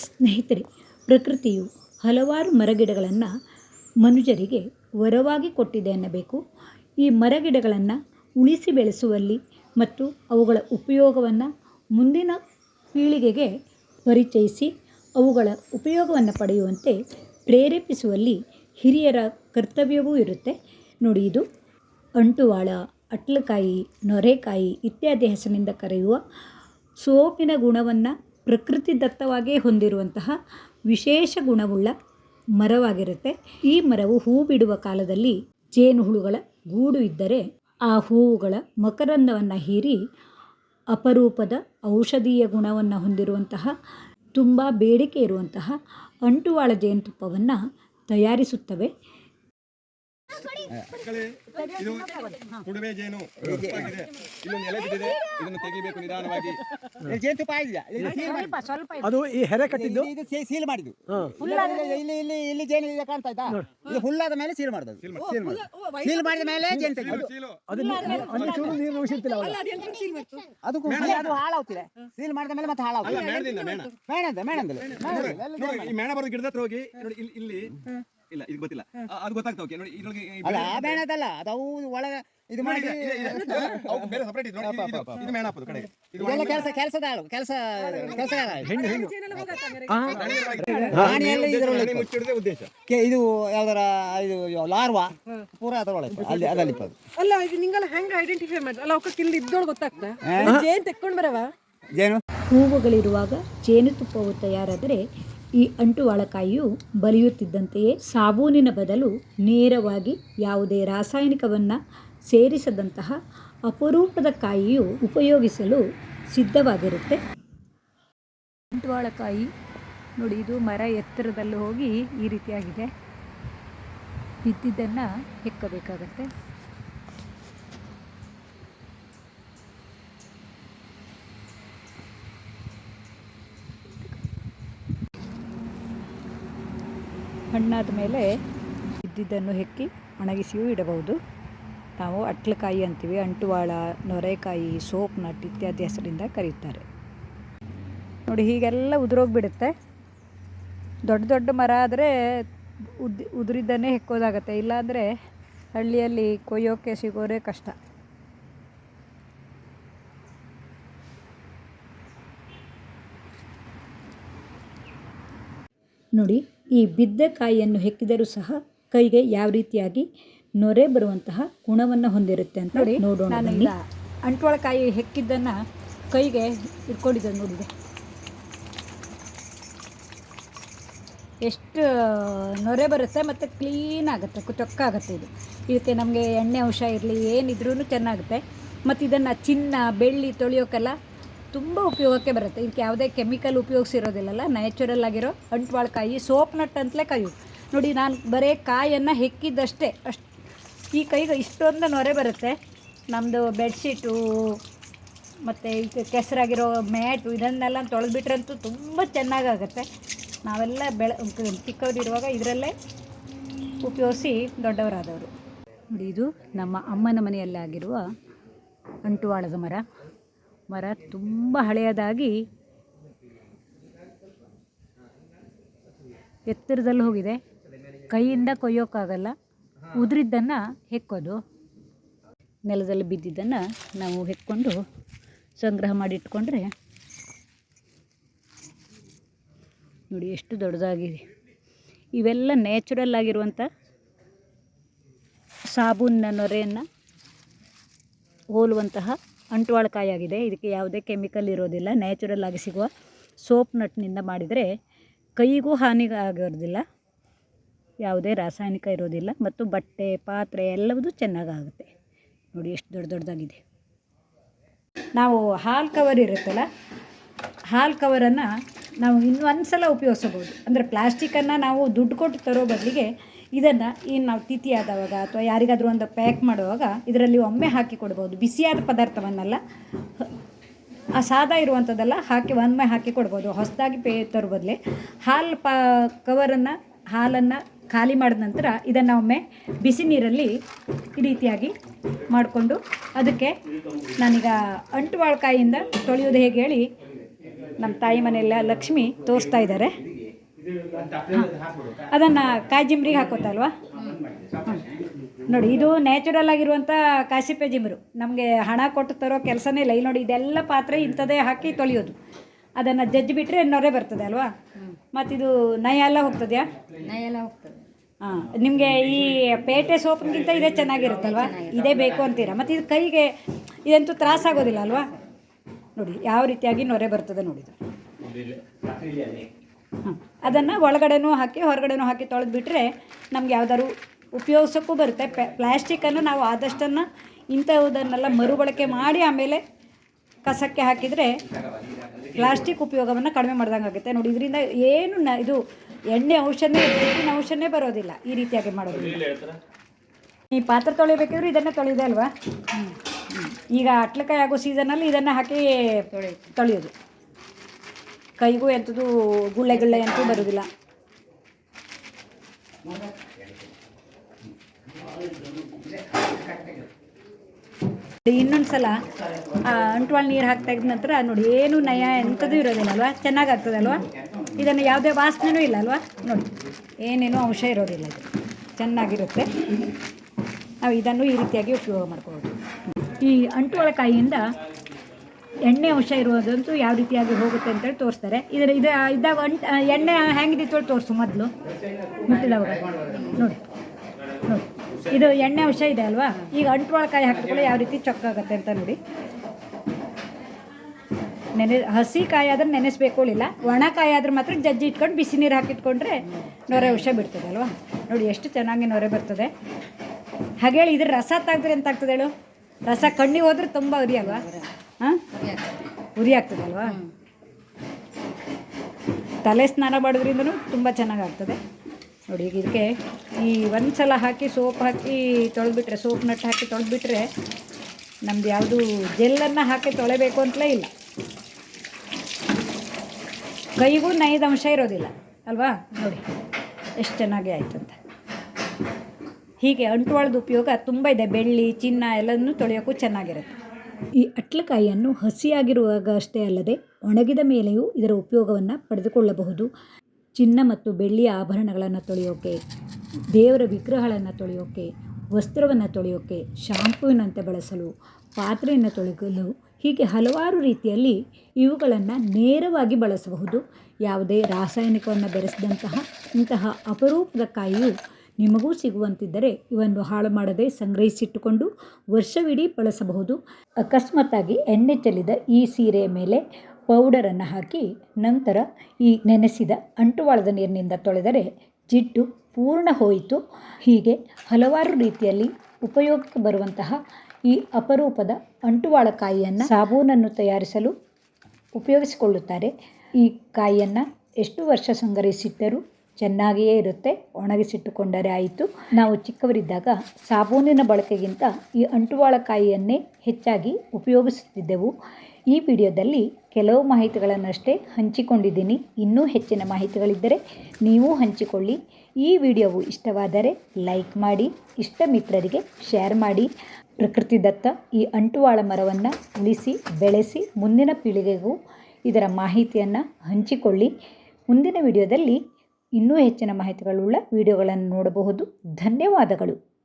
ಸ್ನೇಹಿತರೆ, ಪ್ರಕೃತಿಯು ಹಲವಾರು ಮರಗಿಡಗಳನ್ನು ಮನುಜರಿಗೆ ವರವಾಗಿ ಕೊಟ್ಟಿದೆ ಎನ್ನಬೇಕು ಈ ಮರಗಿಡಗಳನ್ನು ಉಳಿಸಿ ಬೆಳೆಸುವಲ್ಲಿ ಮತ್ತು ಅವುಗಳ ಉಪಯೋಗವನ್ನು ಮುಂದಿನ ಪೀಳಿಗೆಗೆ ಪರಿಚಯಿಸಿ, ಅವುಗಳ ಉಪಯೋಗವನ್ನು ಪಡೆಯುವಂತೆ ಪ್ರೇರೇಪಿಸುವಲ್ಲಿ ಹಿರಿಯರ ಕರ್ತವ್ಯವೂ ಇರುತ್ತೆ. ನೋಡಿ ಇದು ಅಂಟುವಾಳ, ಅಟ್ಲಕಾಯಿ, ನೊರೆಕಾಯಿ ಇತ್ಯಾದಿ ಹೆಸರಿನಿಂದ ಕರೆಯುವ ಸೋಪಿನ ಗುಣವನ್ನು ಪ್ರಕೃತಿದತ್ತವಾಗಿಯೇ ಹೊಂದಿರುವಂತಹ ವಿಶೇಷ ಗುಣವುಳ್ಳ ಮರವಾಗಿರುತ್ತೆ. ಈ ಮರವು ಹೂ ಬಿಡುವ ಕಾಲದಲ್ಲಿ ಜೇನುಹುಳುಗಳ ಗೂಡು ಇದ್ದರೆ ಆ ಹೂವುಗಳ ಮಕರಂದವನ್ನು ಹೀರಿ ಅಪರೂಪದ ಔಷಧೀಯ ಗುಣವನ್ನು ಹೊಂದಿರುವಂತಹ ತುಂಬ ಬೇಡಿಕೆ ಇರುವಂತಹ ಅಂಟುವಾಳ ಜೇನುತುಪ್ಪವನ್ನು ತಯಾರಿಸುತ್ತವೆ. ಮಕ್ಕಳೇ ಇದು ಕುಡುವೆ ಜೇನು ಉಪ್ಪಾಗಿದೆ. ಇಲ್ಲೊಂದು ಎಲೆ ಬಿದ್ದಿದೆ ಇದನ್ನು ತೆಗಿಬೇಕು ನಿಧಾನವಾಗಿ. ಇಲ್ಲಿ ಜೇನುತುಪ್ಪ ಇಲ್ಲಿ. ಅದು ಈ ಹೆರೆ ಕಟ್ಟಿದ್ದು? ಇದು ಸೀಲ್ ಮಾಡಿದ್ದು. ಇಲ್ಲಿ ಇಲ್ಲಿ ಇಲ್ಲಿ ಜೇನು ಇದೆ ಕಾಣ್ತಾ ಇದ್ದಾ ಇದು ಹುಲ್ಲಾದ ಮೇಲೆ ಸೀಲ್ ಮಾಡೋದು. ಸೀಲ್ ಮಾಡಿ. ಸೀಲ್ ಮಾಡಿದ ಮೇಲೆ ಜೇನು ತೆಗೆದು ಅದು ಚೂರು ನೀರು ಉಳಿಸಿರ್ತಿಲ್ಲ ಅವಾಗ ಅದು ಅದು ಹಾಳಾಗ್ತಿದೆ. ಸೀಲ್ ಮಾಡಿದ ಮೇಲೆ ಮತ್ತೆ ಹಾಳಾಗ್ತಿದೆ. ಮೇಣದಿಂದ ಮೇಣ ಮೇಣಂದ ಮೇಣಂದಲ್ಲಿ ಈ ಮೇಣ ಬರೋದು ಗಿಡದ ಹತ್ರ ಹೋಗಿ. ನೋಡಿ ಇಲ್ಲಿ ಇಲ್ಲಿ ಇದು ಗೊತ್ತಿಲ್ಲ. ಅದು ಗೊತ್ತಾಗ್ತಾ ಓಕೆ ನೋಡಿ ಇದ್ರೊಳಗೆ ಅಲ್ಲ ಆ ಮೇಣದಲ್ಲ ಅದು ಅವು ಒಳಗೆ ಇದು ಮಾಡಿ ಬೇರೆ ಸಪರೇಟ್ ಇದೆ. ನೋಡಿ ಇದು- ಇದು- ಇದು ಮೇಣ ಹಾಕೋದು ಕಡೆಗೆ ಇದು ಇದೆಲ್ಲ ಕೆಲಸ ಕೆಲಸದ ಆಳು. ಕೆಲಸ ಕೆಲಸ ಹೆಣ್ಣು ಹೆಣ್ಣು. ಎಲ್ಲ ಇದರೊಳಗೆ ಮುಚ್ಚಿಡದೆ ಉದ್ದೇಶ. ಕೆ- ಇದು ಯಾವ್ದಾರ ಇದು ಲಾರ್ವಾ? ಪೂರ ಅದರೊಳಗೆ ಅಲ್ಲಿ ಅದಲ್ಲಿ ಇಪ್ಪದು ಅಲ್ಲ ಇದು ನಿಂಗೆಲ್ಲ ಹೆಂಗ್ ಐಡೆಂಟಿಫೈ ಮಾಡ್ರಿ ಅಲ್ಲ ಅವಕ್ಕೆ ಇಲ್ಲಿ ಇದ್ದೋಳು ಗೊತ್ತಾಗ್ತಾ? ಜೇನ್ ತೆಕ್ಕೊಂಡ್ ಬರವಾ? ಜೇನು? ಹೂವುಗಳಿರುವಾಗ ಜೇನುತುಪ್ಪವು ತಯಾರಾದರೆ ಈ ಅಂಟುವಾಳಕಾಯಿಯು ಬಲಿಯುತ್ತಿದ್ದಂತೆಯೇ ಸಾಬೂನಿನ ಬದಲು ನೇರವಾಗಿ ಯಾವುದೇ ರಾಸಾಯನಿಕವನ್ನು ಸೇರಿಸದಂತಹ ಅಪರೂಪದ ಕಾಯಿಯು ಉಪಯೋಗಿಸಲು ಸಿದ್ಧವಾಗಿರುತ್ತೆ. ಅಂಟುವಾಳಕಾಯಿ ನೋಡಿ ಇದು ಮರ ಎತ್ತರದಲ್ಲಿ ಹೋಗಿ ಈ ರೀತಿಯಾಗಿದೆ. ಬಿದ್ದಿದ್ದನ್ನು ಹೆಕ್ಕಬೇಕಾಗತ್ತೆ. ಹಣ್ಣಾದ ಮೇಲೆ ಇದ್ದಿದ್ದನ್ನು ಹೆಕ್ಕಿ ಒಣಗಿಸಿಯೂ ಇಡಬಹುದು. ನಾವು ಅಟ್ಲಕಾಯಿ ಅಂತೀವಿ, ಅಂಟುವಾಳ, ನೊರೆಕಾಯಿ, ಸೋಪ್ ನಟ್ ಇತ್ಯಾದಿ ಹೆಸರಿಂದ ಕರೀತಾರೆ ನೋಡಿ, ಹೀಗೆಲ್ಲ ಉದುರೋಗ್ಬಿಡುತ್ತೆ. ದೊಡ್ಡ ದೊಡ್ಡ ಮರ ಆದರೆ ಉದ್, ಉದುರಿದ್ದನ್ನೇ ಹೆಕ್ಕೋದಾಗತ್ತೆ. ಇಲ್ಲಾಂದರೆ ಹಳ್ಳಿಯಲ್ಲಿ ಕೊಯ್ಯೋಕ್ಕೆ ಸಿಗೋರೆ ಕಷ್ಟ. ನೋಡಿ ಈ ಬಿದ್ದ ಕಾಯಿಯನ್ನು ಹೆಕ್ಕಿದರೂ ಸಹ ಕೈಗೆ ಯಾವ ರೀತಿಯಾಗಿ ನೊರೆ ಬರುವಂತಹ ಗುಣವನ್ನು ಹೊಂದಿರುತ್ತೆ ಅಂತ ನೋಡಿ ನೋಡೋಣ ಅಂಟ್ವಾಳಕಾಯಿ ಹೆಕ್ಕಿದ್ದನ್ನು ಕೈಗೆ ಇಟ್ಕೊಂಡಿದ್ದೆ ನೋಡಿದೆ. ಎಷ್ಟು ನೊರೆ ಬರುತ್ತೆ ಮತ್ತು ಕ್ಲೀನ್ ಆಗುತ್ತೆ ಚೊಕ್ಕಾಗುತ್ತೆ ಇದು. ಇದಕ್ಕೆ ನಮಗೆ ಎಣ್ಣೆ ಅಂಶ ಇರಲಿ ಏನಿದ್ರೂ ಚೆನ್ನಾಗುತ್ತೆ. ಮತ್ತು ಇದನ್ನು ಚಿನ್ನ ಬೆಳ್ಳಿ ತೊಳೆಯೋಕ್ಕೆಲ್ಲ ತುಂಬ ಉಪಯೋಗಕ್ಕೆ ಬರುತ್ತೆ. ಇದಕ್ಕೆ ಯಾವುದೇ ಕೆಮಿಕಲ್ ಉಪಯೋಗಿಸಿರೋದಿಲ್ಲಲ್ಲ ನ್ಯಾಚುರಲ್ ಆಗಿರೋ ಅಂಟ್ವಾಳಕಾಯಿ, ಸೋಪ್ ನಟ್ ಅಂತಲೇ ಕಾಯು. ನೋಡಿ, ನಾನು ಬರೀ ಕಾಯನ್ನು ಹೆಕ್ಕಿದ್ದಷ್ಟೇ. ಅಷ್ಟು ಈ ಕೈಗೆ ಇಷ್ಟೊಂದು ನೊರೆ ಬರುತ್ತೆ. ನಮ್ಮದು ಬೆಡ್ಶೀಟು ಮತ್ತು ಈಗ ಕೆಸರಾಗಿರೋ ಮ್ಯಾಟು ಇದನ್ನೆಲ್ಲ ತೊಳೆದ್ಬಿಟ್ರಂತೂ ತುಂಬ ಚೆನ್ನಾಗಾಗುತ್ತೆ. ನಾವೆಲ್ಲ ಬೆಳ, ಚಿಕ್ಕವರಿರುವಾಗ ಇದರಲ್ಲೇ ಉಪಯೋಗಿಸಿ ದೊಡ್ಡವರಾದವರು. ನೋಡಿ, ಇದು ನಮ್ಮ ಅಮ್ಮನ ಮನೆಯಲ್ಲಾಗಿರುವ ಅಂಟುವಾಳದ ಮರ. ಮರ ತುಂಬ ಹಳೆಯದಾಗಿ ಎತ್ತರದಲ್ಲಿ ಹೋಗಿದೆ. ಕೈಯಿಂದ ಕೊಯ್ಯೋಕ್ಕಾಗಲ್ಲ. ಉದುರಿದ್ದನ್ನು ಹೆಕ್ಕೋದು. ನೆಲದಲ್ಲಿ ಬಿದ್ದಿದ್ದನ್ನು ನಾವು ಹೆಕ್ಕೊಂಡು ಸಂಗ್ರಹ ಮಾಡಿ ಇಟ್ಕೊಂಡ್ರೆ ನೋಡಿ ಎಷ್ಟು ದೊಡ್ಡದಾಗಿದೆ. ಇವೆಲ್ಲ ನ್ಯಾಚುರಲ್ ಆಗಿರುವಂಥ ಸಾಬೂನಿನ ನೊರೆಯನ್ನು ಹೋಲುವಂತಹ ಅಂಟುವಾಳಕಾಯಿ ಆಗಿದೆ ಇದಕ್ಕೆ ಯಾವುದೇ ಕೆಮಿಕಲ್ ಇರೋದಿಲ್ಲ. ನ್ಯಾಚುರಲ್ ಆಗಿ ಸಿಗುವ ಸೋಪ್ ನಟ್ನಿಂದ ಮಾಡಿದರೆ ಕೈಗೂ ಹಾನಿ ಆಗೋದಿಲ್ಲ ಯಾವುದೇ ರಾಸಾಯನಿಕ ಇರೋದಿಲ್ಲ. ಮತ್ತು ಬಟ್ಟೆ, ಪಾತ್ರೆ ಎಲ್ಲವೂ ಚೆನ್ನಾಗಾಗುತ್ತೆ. ನೋಡಿ ಎಷ್ಟು ದೊಡ್ಡ ದೊಡ್ಡದಾಗಿದೆ. ನಾವು ಹಾಲು ಕವರ್ ಇರುತ್ತಲ್ಲ, ಹಾಲು ಕವರನ್ನು ನಾವು ಇನ್ನೊಂದು ಸಲ ಉಪಯೋಗಿಸಬಹುದು. ಅಂದರೆ ಪ್ಲಾಸ್ಟಿಕನ್ನು ನಾವು ದುಡ್ಡು ಕೊಟ್ಟು ತರೋ ಬದಲಿಗೆ ಇದನ್ನು ಏನು ನಾವು ತಿಥಿ ಆದವಾಗ ಅಥವಾ ಯಾರಿಗಾದರೂ ಒಂದು ಪ್ಯಾಕ್ ಮಾಡುವಾಗ ಇದರಲ್ಲಿ ಒಮ್ಮೆ ಹಾಕಿ ಕೊಡ್ಬೋದು. ಬಿಸಿಯಾದ ಪದಾರ್ಥವನ್ನೆಲ್ಲ ಆ ಸಾದಾ ಇರುವಂಥದ್ದೆಲ್ಲ ಹಾಕಿ ಒಮ್ಮೆ ಹಾಕಿ ಕೊಡ್ಬೋದು. ಹೊಸದಾಗಿ ಪೇ ತರೋ ಬದಲೇ ಹಾಲು ಪಾ, ಕವರನ್ನು, ಹಾಲನ್ನು ಖಾಲಿ ಮಾಡಿದ ನಂತರ ಇದನ್ನು ಒಮ್ಮೆ ಬಿಸಿ ನೀರಲ್ಲಿ ಈ ರೀತಿಯಾಗಿ ಮಾಡಿಕೊಂಡು ಅದಕ್ಕೆ ನಾನೀಗ ಅಂಟುವಾಳಕಾಯಿಯಿಂದ ತೊಳೆಯೋದು ಹೇಗೆ ಹೇಳಿ ನಮ್ಮ ತಾಯಿ ಮನೆಯಲ್ಲ ಲಕ್ಷ್ಮಿ ತೋರಿಸ್ತಾ ಇದ್ದಾರೆ. ಅದನ್ನು ಕಾಜಿಂಬ್ರಿಗೆ ಹಾಕೋತಲ್ವಾ? ನೋಡಿ ಇದು ನ್ಯಾಚುರಲ್ ಆಗಿರುವಂಥ ಕಾಶಿಪೆ ಜಿಮ್ರು. ನಮಗೆ ಹಣ ಕೊಟ್ಟು ತರೋ ಕೆಲಸನೇ ಇಲ್ಲ. ಇಲ್ಲಿ ನೋಡಿ ಇದೆಲ್ಲ ಪಾತ್ರೆ ಇಂಥದೇ ಹಾಕಿ ತೊಳೆಯೋದು. ಅದನ್ನು ಜಜ್ಜಿ ಬಿಟ್ಟರೆ ನೊರೆ ಬರ್ತದೆ ಅಲ್ವಾ? ಮತ್ತಿದು ನಯ ಎಲ್ಲ ಹೋಗ್ತದೆಯಾ? ಎಲ್ಲ ಹೋಗ್ತದೆ. ಹಾಂ ನಿಮಗೆ ಈ ಪೇಟೆ ಸೋಪ್ಗಿಂತ ಇದೇ ಚೆನ್ನಾಗಿರುತ್ತಲ್ವಾ? ಇದೇ ಬೇಕು ಅಂತೀರಾ? ಮತ್ತು ಇದು ಕೈಗೆ ಇದಂತೂ ತ್ರಾಸಾಗೋದಿಲ್ಲ ಅಲ್ವಾ? ನೋಡಿ ಯಾವ ರೀತಿಯಾಗಿ ನೊರೆ ಬರ್ತದೆ ನೋಡಿದು ಹಾಂ ಅದನ್ನು ಒಳಗಡೆನೂ ಹಾಕಿ ಹೊರಗಡೆನೂ ಹಾಕಿ ತೊಳೆದು ಬಿಟ್ಟರೆ ನಮ್ಗೆ ಯಾವ್ದಾದ್ರು ಉಪಯೋಗಿಸೋಕ್ಕೂ ಬರುತ್ತೆ. ಪ್ಲ್ಯಾಸ್ಟಿಕ್ಕನ್ನು ನಾವು ಆದಷ್ಟನ್ನು ಇಂಥವುದನ್ನೆಲ್ಲ ಮರುಬಳಕೆ ಮಾಡಿ ಆಮೇಲೆ ಕಸಕ್ಕೆ ಹಾಕಿದರೆ ಪ್ಲಾಸ್ಟಿಕ್ ಉಪಯೋಗವನ್ನು ಕಡಿಮೆ ಮಾಡ್ದಂಗೆ ಆಗುತ್ತೆ. ನೋಡಿ ಇದರಿಂದ ಏನು ನ ಇದು ಎಣ್ಣೆ ಔಷಧನೇ ನೀರಿನ ಔಷಧನೇ ಬರೋದಿಲ್ಲ ಈ ರೀತಿಯಾಗಿ ಮಾಡೋದು. ಈ ಪಾತ್ರೆ ತೊಳಿಬೇಕಿದ್ರು ಇದನ್ನೇ ತೊಳೆದೆ ಅಲ್ವಾ. ಈಗ ಅಟ್ಲಕಾಯಿ ಆಗೋ ಸೀಸನಲ್ಲಿ ಇದನ್ನು ಹಾಕಿ ತೊಳೆಯೋದು. ಕೈಗೂ ಎಂಥದ್ದು ಗುಳ್ಳೆ ಗುಳ್ಳೆ ಅಂತೂ ಬರೋದಿಲ್ಲ. ಇನ್ನೊಂದು ಸಲ ಅಂಟ್ವಾಳ ನೀರು ಹಾಕಿ ತೆಗೆದ ನಂತರ ನೋಡಿ, ಏನು ನಯ ಎಂಥದ್ದು ಇರೋದಿಲ್ಲ ಅಲ್ವಾ ಚೆನ್ನಾಗಾಗ್ತದೆ ಅಲ್ವಾ ಇದನ್ನು ಯಾವುದೇ ವಾಸನೆನೂ ಇಲ್ಲ ಅಲ್ವಾ? ನೋಡಿ, ಏನೇನೂ ಅಂಶ ಇರೋದಿಲ್ಲ ಇದು. ಚೆನ್ನಾಗಿರುತ್ತೆ. ನಾವು ಇದನ್ನು ಈ ರೀತಿಯಾಗಿ ಉಪಯೋಗ ಮಾಡ್ಕೋಬೋದು ಈ ಅಂಟುವಳಕಾಯಿಯಿಂದ ಎಣ್ಣೆ ಅಂಶ ಇರುವುದಂತೂ ಯಾವ ರೀತಿಯಾಗಿ ಹೋಗುತ್ತೆ ಅಂತೇಳಿ ತೋರಿಸ್ತಾರೆ. ಇದರ ಇದು ಇದ್ದಾಗ ಎಣ್ಣೆ ಹೆಂಗಿದಿತ್ತು ತೋರಿಸು ಮೊದಲು. ಮುಟ್ಟಿದವಾಗ ನೋಡಿ ನೋಡಿ. ಇದು ಎಣ್ಣೆ ಅಂಶ ಇದೆ ಅಲ್ವಾ? ಈಗ ಅಂಟುವಳಕಾಯಿ ಹಾಕಿದ್ರೆ ಯಾವ ರೀತಿ ಚೊಕ್ಕಾಗತ್ತೆ ಅಂತ ನೋಡಿ. ನೆನೆ, ಹಸಿ ಕಾಯಿ ಆದ್ರೆ ನೆನೆಸ್ಬೇಕೊಳ್ಳಿಲ್ಲ ಒಣ ಕಾಯಿ ಆದ್ರೆ ಮಾತ್ರ ಜಜ್ಜಿ ಇಟ್ಕೊಂಡು ಬಿಸಿ ನೀರು ಹಾಕಿಟ್ಕೊಂಡ್ರೆ ನೊರೆ ವಿಷ ಬಿಡ್ತದೆ ಅಲ್ವಾ? ನೋಡಿ, ಎಷ್ಟು ಚೆನ್ನಾಗಿ ನೊರೆ ಬರ್ತದೆ. ಹಾಗೆ ಇದ್ರ ರಸ ತಾಗ್ದ್ರೆ ಎಂತಾಗ್ತದೆ ಹೇಳು? ರಸ ಕಣ್ಣಿಗೆ ಹೋದ್ರೆ ತುಂಬ ಅರಿ ಅಲ್ವಾ ಹಾಂ? ಉರಿ ಆಗ್ತದಲ್ವಾ? ತಲೆ ಸ್ನಾನ ಮಾಡೋದ್ರಿಂದನೂ ತುಂಬ ಚೆನ್ನಾಗಾಗ್ತದೆ. ನೋಡಿ ಇದಕ್ಕೆ ಈ ಒಂದು ಸಲ ಹಾಕಿ ಸೋಪ್ ಹಾಕಿ ತೊಳೆದ್ಬಿಟ್ರೆ, ಸೋಪ್ ನಟ್ಟು ಹಾಕಿ ತೊಳೆದ್ಬಿಟ್ರೆ ನಮ್ದು ಯಾವುದು ಜೆಲ್ಲನ್ನು ಹಾಕಿ ತೊಳೆಬೇಕು ಅಂತಲೇ ಇಲ್ಲ. ಕೈಗೂ ನೈದ ಅಂಶ ಇರೋದಿಲ್ಲ, ಅಲ್ವಾ? ನೋಡಿ, ಎಷ್ಟು ಚೆನ್ನಾಗಿ ಆಯ್ತು ಅಂತ ಹೀಗೆ ಅಂಟುವಾಳದ ಉಪಯೋಗ ತುಂಬ ಇದೆ. ಬೆಳ್ಳಿ, ಚಿನ್ನ ಎಲ್ಲನೂ ತೊಳೆಯೋಕ್ಕೂ ಚೆನ್ನಾಗಿರುತ್ತೆ. ಈ ಅಟ್ಲಕಾಯಿಯನ್ನು ಹಸಿಯಾಗಿರುವಾಗ ಅಷ್ಟೇ ಅಲ್ಲದೆ ಒಣಗಿದ ಮೇಲೆಯೂ ಇದರ ಉಪಯೋಗವನ್ನು ಪಡೆದುಕೊಳ್ಳಬಹುದು. ಚಿನ್ನ ಮತ್ತು ಬೆಳ್ಳಿಯ ಆಭರಣಗಳನ್ನು ತೊಳೆಯೋಕೆ, ದೇವರ ವಿಗ್ರಹಗಳನ್ನು ತೊಳೆಯೋಕೆ, ವಸ್ತ್ರವನ್ನು ತೊಳೆಯೋಕೆ, ಶಾಂಪುವಿನಂತೆ ಬಳಸಲು, ಪಾತ್ರೆಯನ್ನು ತೊಳೆಯಲು ಹೀಗೆ ಹಲವಾರು ರೀತಿಯಲ್ಲಿ ಇವುಗಳನ್ನು ನೇರವಾಗಿ ಬಳಸಬಹುದು. ಯಾವುದೇ ರಾಸಾಯನಿಕವನ್ನು ಬೆರೆಸಿದಂತಹ ಇಂತಹ ಅಪರೂಪದ ಕಾಯಿಯು ನಿಮಗೂ ಸಿಗುವಂತಿದ್ದರೆ ಇವನ್ನು ಹಾಳು ಮಾಡದೆ ಸಂಗ್ರಹಿಸಿಟ್ಟುಕೊಂಡು ವರ್ಷವಿಡೀ ಬಳಸಬಹುದು. ಅಕಸ್ಮಾತ್ತಾಗಿ ಎಣ್ಣೆ ಚೆಲ್ಲಿದ ಈ ಸೀರೆಯ ಮೇಲೆ ಪೌಡರನ್ನು ಹಾಕಿ, ನಂತರ ಈ ನೆನೆಸಿದ ಅಂಟುವಾಳದ ನೀರಿನಿಂದ ತೊಳೆದರೆ ಜಿಡ್ಡು ಪೂರ್ಣ ಹೋಯಿತು. ಹೀಗೆ ಹಲವಾರು ರೀತಿಯಲ್ಲಿ ಉಪಯೋಗಕ್ಕೆ ಬರುವಂತಹ ಈ ಅಪರೂಪದ ಅಂಟುವಾಳ ಕಾಯಿಯನ್ನು ಸಾಬೂನನ್ನು ತಯಾರಿಸಲು ಉಪಯೋಗಿಸಿಕೊಳ್ಳುತ್ತಾರೆ. ಈ ಕಾಯಿಯನ್ನು ಎಷ್ಟು ವರ್ಷ ಸಂಗ್ರಹಿಸಿಟ್ಟರೂ ಚೆನ್ನಾಗಿಯೇ ಇರುತ್ತೆ. ಒಣಗಿಸಿಟ್ಟುಕೊಂಡರೆ ಆಯಿತು. ನಾವು ಚಿಕ್ಕವರಿದ್ದಾಗ ಸಾಬೂನಿನ ಬಳಕೆಗಿಂತ ಈ ಅಂಟುವಾಳಕಾಯಿಯನ್ನೇ ಹೆಚ್ಚಾಗಿ ಉಪಯೋಗಿಸುತ್ತಿದ್ದೆವು. ಈ ವಿಡಿಯೋದಲ್ಲಿ ಕೆಲವು ಮಾಹಿತಿಗಳನ್ನಷ್ಟೇ ಹಂಚಿಕೊಂಡಿದ್ದೀನಿ. ಇನ್ನೂ ಹೆಚ್ಚಿನ ಮಾಹಿತಿಗಳಿದ್ದರೆ ನೀವು ಹಂಚಿಕೊಳ್ಳಿ. ಈ ವಿಡಿಯೋವು ಇಷ್ಟವಾದರೆ ಲೈಕ್ ಮಾಡಿ, ಇಷ್ಟ ಮಿತ್ರರಿಗೆ ಶೇರ್ ಮಾಡಿ. ಪ್ರಕೃತಿದತ್ತ ಈ ಅಂಟುವಾಳ ಮರವನ್ನು ಉಳಿಸಿ, ಬೆಳೆಸಿ ಮುಂದಿನ ಪೀಳಿಗೆಗೂ ಇದರ ಮಾಹಿತಿಯನ್ನು ಹಂಚಿಕೊಳ್ಳಿ. ಮುಂದಿನ ವಿಡಿಯೋದಲ್ಲಿ ಇನ್ನೂ ಹೆಚ್ಚಿನ ಮಾಹಿತಿಗಳುಳ್ಳ ವಿಡಿಯೋಗಳನ್ನು ನೋಡಬಹುದು. ಧನ್ಯವಾದಗಳು.